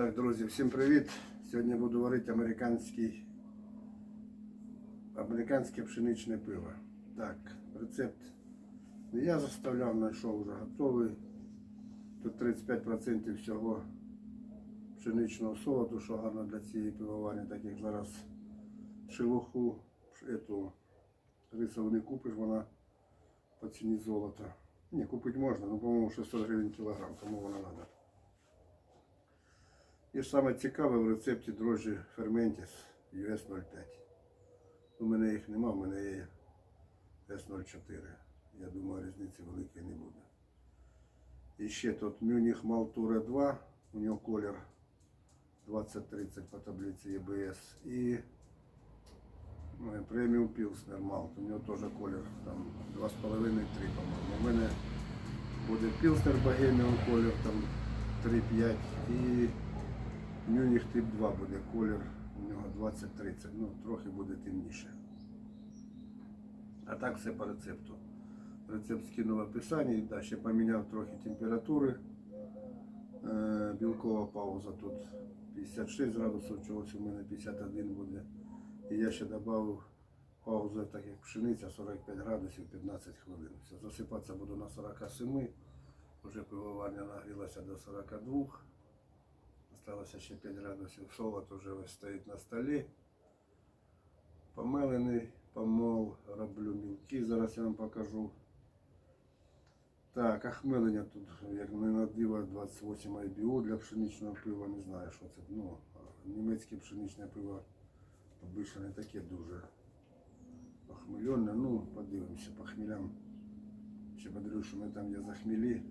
Так, друзі, всім привіт! Сьогодні буду варити американський, американське пшеничне пиво. Так, рецепт не я заставляв, знайшов вже готовий. Тут 35% всього пшеничного солоду, що гарно для цієї пивоварні, так як зараз шелуху, ету, рисову не купиш, вона по ціні золота. Ні, купити можна, ну, по-моєму, 600 гривень кілограм, кому вона треба. І саме цікаве в рецепті дрожжі Fermentis US 05. У мене їх нема, у мене є S04. Я думаю, різниці великої не буде. І ще тут Мюніх Малтура 2, у нього колір 2030 по таблиці. І ну, преміум Пілснер Малт, у нього теж колір там 2,5-3, по-моєму. У мене буде Пілснер Богеміум колір там 3,5 і Мюніх тип 2 буде колір, у нього 20-30, ну трохи буде темніше. А так все по рецепту. Рецепт скинув в описанні, да, ще поміняв трохи температури. Е, білкова пауза тут 56 градусів, чогось у мене 51 буде. І я ще додав паузу, так як пшениця 45 градусів 15 хвилин. Все, засипатися буду на 47. Вже пивоварня нагрілася до 42. Осталося ще 5 градусів. Солод ось стоїть на столі. Помелений, помол, роблю мілки, зараз я вам покажу. Так, ахмелення тут, як не на диво, 28 IBU для пшеничного пива, не знаю, що це. Ну, німецьке пшеничне пиво обично не таке дуже охмельоне. Ну, подивимося по хмелям. Ще подивлюсь, що ми там є захмелі.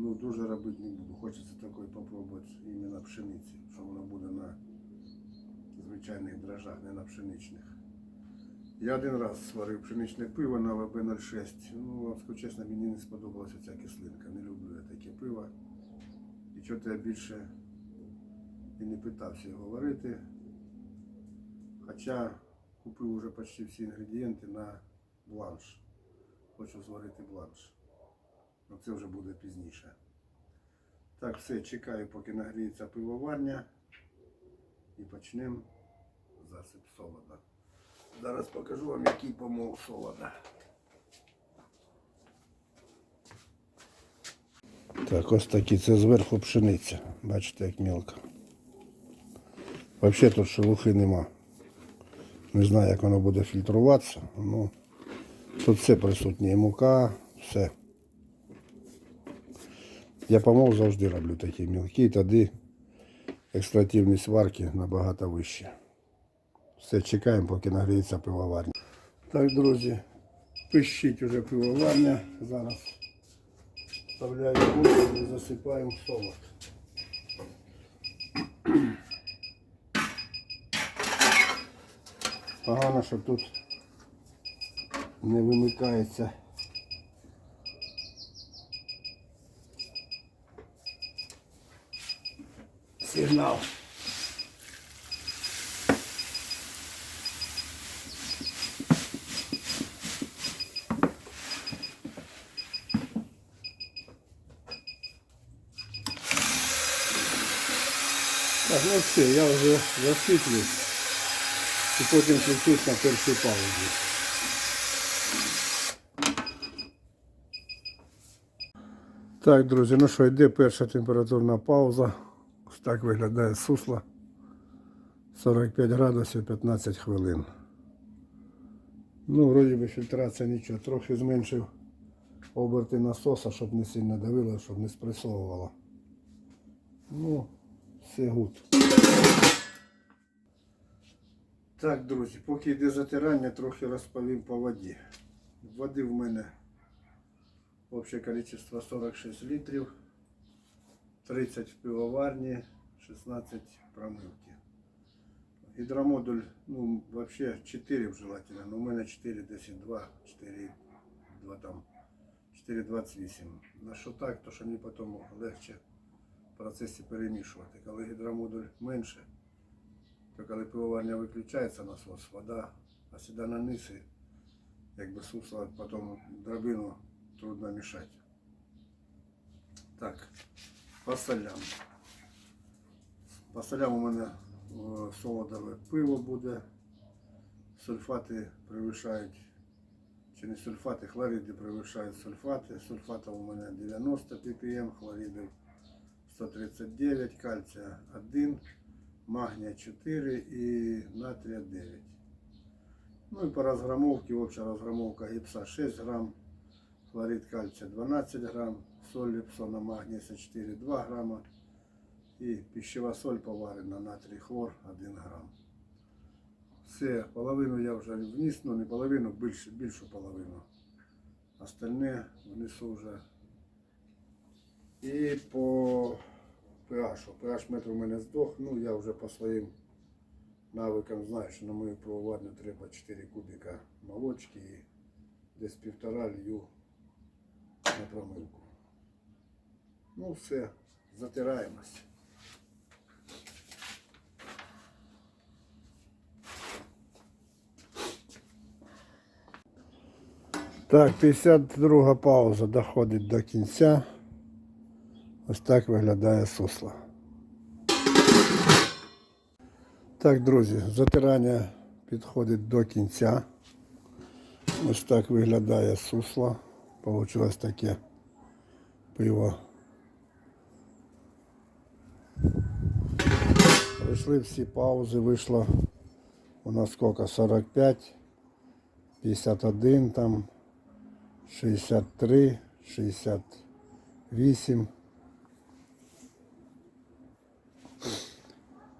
Ну, дуже робити не буду. Хочеться такої попробувати іменно пшениці, що воно буде на звичайних дрожжах, не на пшеничних. Я один раз сварив пшеничне пиво на ВБ-06. Ну, вам скажу чесно, мені не сподобалася ця кислинка. Не люблю я таке пиво. І чого я більше і не питався його варити. Хоча купив вже почти всі інгредієнти на бланш. Хочу зварити бланш. Ну це вже буде пізніше. Так, все, чекаю, поки нагріється пивоварня. І почнемо засип солода. Зараз покажу вам, який помол солода. Так, ось такі, це зверху пшениця. Бачите, як мілко. Взагалі тут шелухи нема. Не знаю, як воно буде фільтруватися. Ну, тут все присутнє. Мука, все. Я помол завжди роблю такі мілкі, тоді екстративність сварки набагато вища. Все, чекаємо, поки нагріється пивоварня. Так, друзі, пищить уже пивоварня. Зараз вставляю воду і засипаємо солод. Погано, що тут не вимикається. Сигнал. Так, ну все, я вже засиплю і потім включусь на першій паузі. Так, друзі, ну що, йде перша температурна пауза. Так виглядає сусло. 45 градусів 15 хвилин. Ну, вроді би фільтрація нічого. Трохи зменшив оберти насоса, щоб не сильно давило, щоб не спресовувало. Ну, все гуд. Так, друзі, поки йде затирання, трохи розповім по воді. Води в мене общее количество 46 літрів, 30 в пивоварні, 16 в промивці. Гідромодуль, ну, вообще 4 желательно, но у мене 4, 10, 2, 4, 2 там, 4,28. На що так, то що мені потім легше в процесі перемішувати. Коли гідромодуль менше, то коли пивоварня виключається насос, вода осіда на низ і якби сусло потім дробину трудно мішати. Так, по солям. По солям у мене солодове пиво буде. Сульфати перевищають, чи не сульфати, хлориди перевищають сульфати. Сульфатів у мене 90 ppm, хлоридів 139, кальція 1, магнія 4 і натрія 9. Ну і по розграмовці, обща розграмовка гіпса 6 грам, хлорид кальція 12 грам, соль ліпсона магнія 4 2 грама і пищева соль поварена натрій хлор 1 грам. Все, половину я вже вніс, ну не половину, більше, більшу половину. Остальне внесу вже. І по pH. pH метр у мене здох, ну я вже по своїм навикам знаю, що на мою проводну треба 4 кубика молочки і десь півтора лью на промивку. Ну все, затираємось. Так, 52 пауза доходить до кінця. Ось так виглядає сусло. Так, друзі, затирання підходить до кінця. Ось так виглядає сусло. Получилось таке пиво. Пройшли всі паузи, вийшло у нас сколько? 45, 51 там, 63, 68,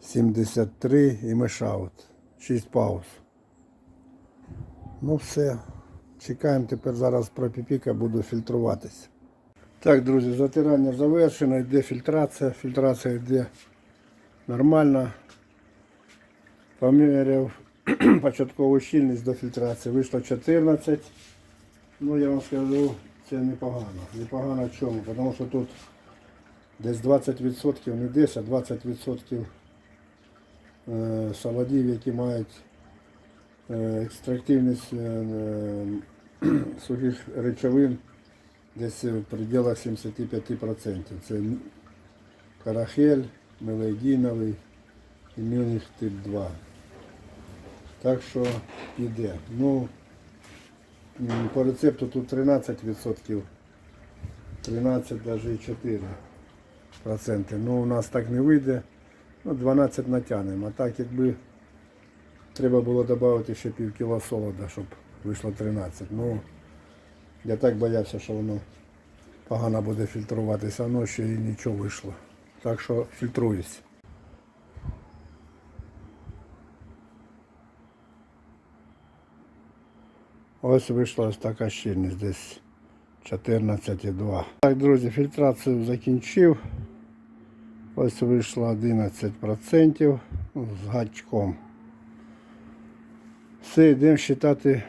73 і мешаут. 6 пауз. Ну все. Чекаємо тепер зараз пропіпіка, буду фільтруватися. Так, друзі, затирання завершено, йде фільтрація. Фільтрація йде нормально. Поміряв початкову щільність до фільтрації. Вийшло 14. Ну я вам скажу, це непогано. Непогано в чому? Тому що тут десь 20%, не 10, а 20% е, солодів, які мають е, екстрактивність е, е, сухих речовин десь в пределах 75%. Це карахель, мелейдіновий і мюних тип 2. Так що йде. Ну, по рецепту тут 13%, 13 навіть і 4%. Ну, у нас так не вийде. Ну, 12 натягнемо. А так якби треба було додати ще пів кіло солода, щоб вийшло 13. Ну, я так боявся, що воно погано буде фільтруватися, воно ще і нічого вийшло. Так що фільтруюсь. Ось вийшла ось така щільність десь 14,2. Так, друзі, фільтрацію закінчив. Ось вийшло 11% ну, з гачком. Все, йдемо вважати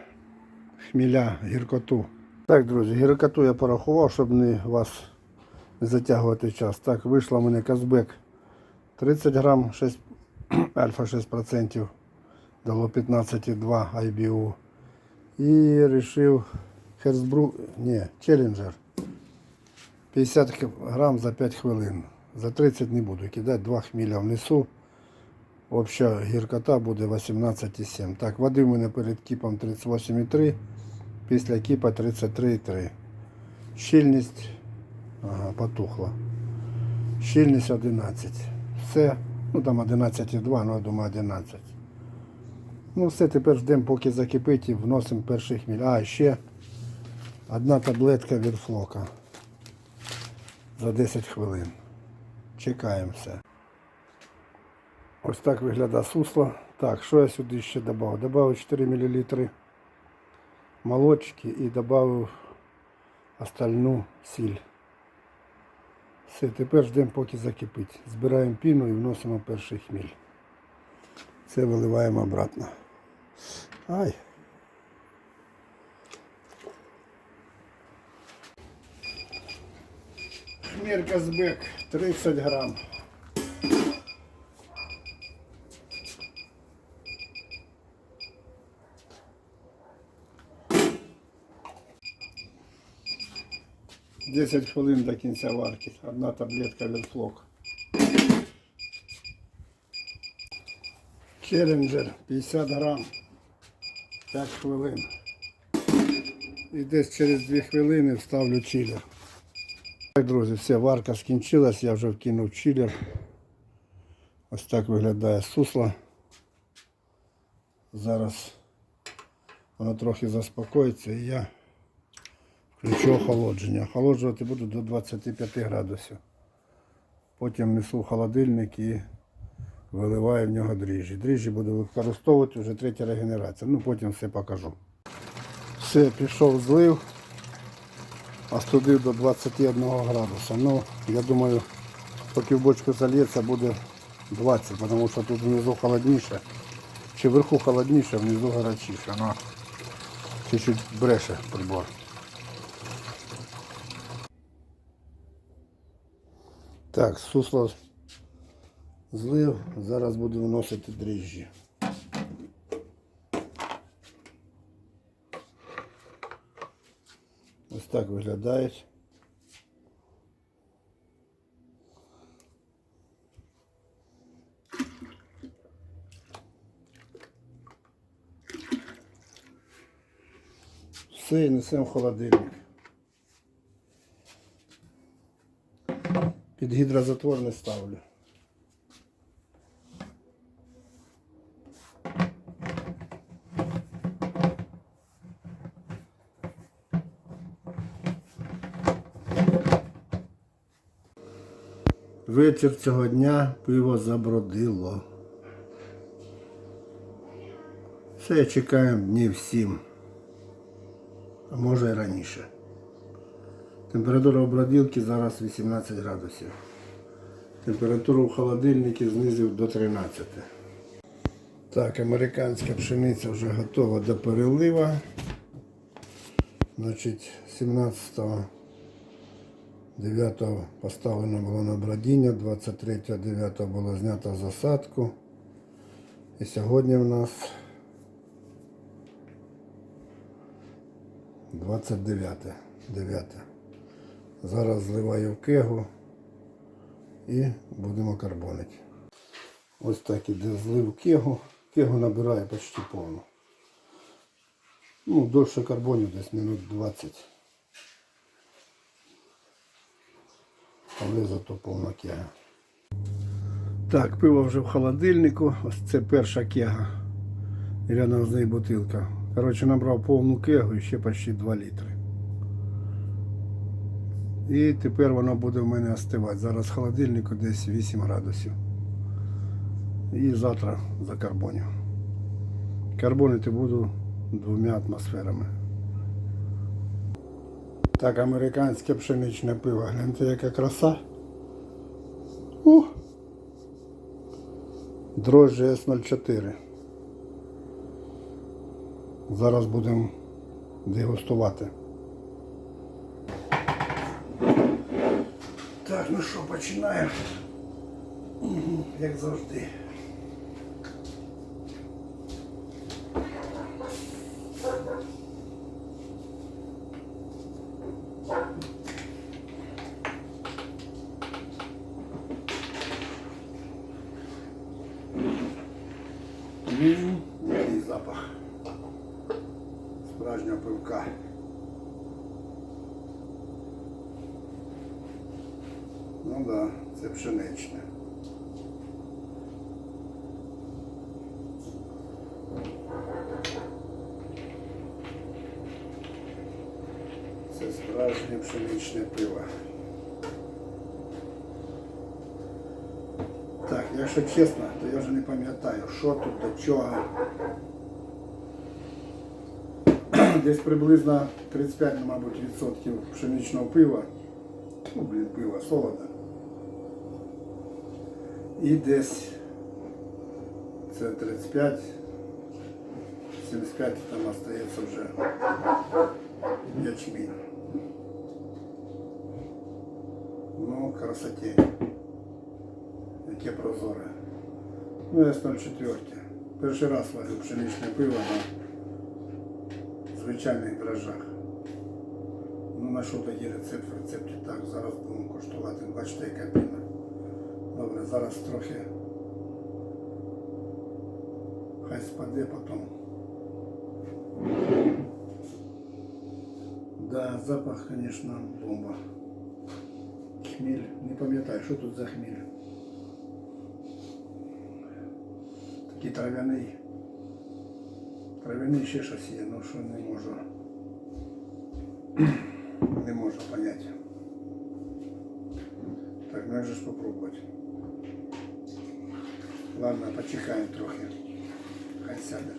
хміля, гіркоту. Так, друзі, гіркоту я порахував, щоб не вас не затягувати час. Так, вийшло в мене Казбек 30 грам, 6, альфа 6%, дало 15,2 IBU. І вирішив Херсбру, ні, Челленджер. 50 грам за 5 хвилин. За 30 не буду кидати, 2 хміля внесу. Обща гіркота буде 18,7. Так, води в мене перед кіпом 38,3, після кіпа 33,3. Щільність, ага, потухла. Щільність 11. Все, ну там 11,2, ну я думаю 11. Ну все, тепер ждемо, поки закипить і вносимо перший хміль. А, ще одна таблетка від флока. За 10 хвилин. Чекаємо все. Ось так виглядає сусло. Так, що я сюди ще додав? Добавив 4 мл молочки і додав остальну сіль. Все, тепер ждемо, поки закипить. Збираємо піну і вносимо перший хміль. Це виливаємо обратно. Ай. Хмель Казбек 30 грамм. Десять хвилин до кінця варки. Одна таблетка від флок. Челленджер 50 грам. 5 хвилин. І десь через 2 хвилини вставлю чилер. Так, друзі, все, варка скінчилась, я вже вкинув чилер. Ось так виглядає сусло. Зараз воно трохи заспокоїться і я включу охолодження. Охолоджувати буду до 25 градусів. Потім несу в холодильник і виливаю в нього дріжджі. Дріжджі буду використовувати вже третя регенерація. Ну потім все покажу. Все, пішов злив, остудив до 21 градуса. Ну, я думаю, поки в бочку зальється, буде 20, тому що тут внизу холодніше. Чи вверху холодніше, внизу гарячіше. Ну, чуть-чуть бреше прибор. Так, сусло злив, зараз буду вносити дріжджі. Ось так виглядають. Все, і несемо в холодильник. Під гідрозатвор не ставлю. Вечір цього дня пиво забродило. Все чекаємо днів сім, а може і раніше. Температура оброділки зараз 18 градусів. Температуру в холодильнику знизив до 13. Так, американська пшениця вже готова до перелива. Значить, 17 9 поставлено було на бродіння, 23 9 було знято засадку. І сьогодні в нас 29 9. Зараз зливаю в кегу і будемо карбонити. Ось так іде злив кегу. Кегу набирає почти повну. Ну, довше карбонів десь минут 20. Але зато повна кега. Так, пиво вже в холодильнику. Ось це перша кега. Рядом з нею бутилка. Коротше, набрав повну кегу і ще почти 2 літри. І тепер воно буде в мене остивати. Зараз в холодильнику десь 8 градусів. І завтра закарбоню. Карбонити буду двома атмосферами. Так, американське пшеничне пиво. Гляньте, яка краса. Ух. Дрожжі С04. Зараз будемо дегустувати. Так, ну що, починаємо. Як завжди. Ну да, це пшеничне. Це справжнє пшеничне пиво. Так, якщо чесно, то я вже не пам'ятаю, що тут до чого. Десь приблизно 35, ну, мабуть, відсотків пшеничного пива. Ну, блін, пива, солода. І десь це 35, 75 там остається вже ячмінь. Ну, красоті. Яке прозоре. Ну, С04. Перший раз варю пшеничне пиво на звичайних дрожжах. Ну, знайшов такий рецепт в рецепті. Так, зараз будемо коштувати. Бачите, яка піна. Добре, зараз трохи Хай спаде потом. Да, запах, конечно, бомба. Хміль. Не пам'ятаю, що тут за хміль. Такий трав'яний. Трав'яний ще щось є, ну що не можу. Не можу понять. Так, ну як же ж попробувати. Ладно, почекаємо трохи. Хай сяде.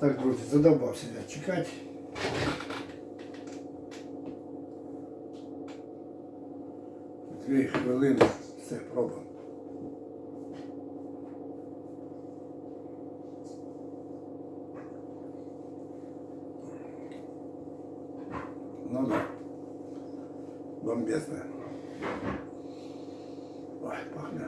Так, друзі, задовбався я чекати. Дві хвилини, все, пробуємо. Ну да. Бомбезно. Ой, пахне.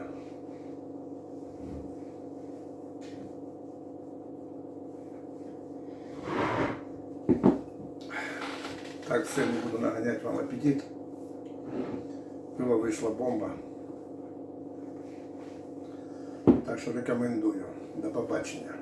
Так, все, не буду наганяти вам апетит. Пиво вийшла бомба. Так що рекомендую. До побачення.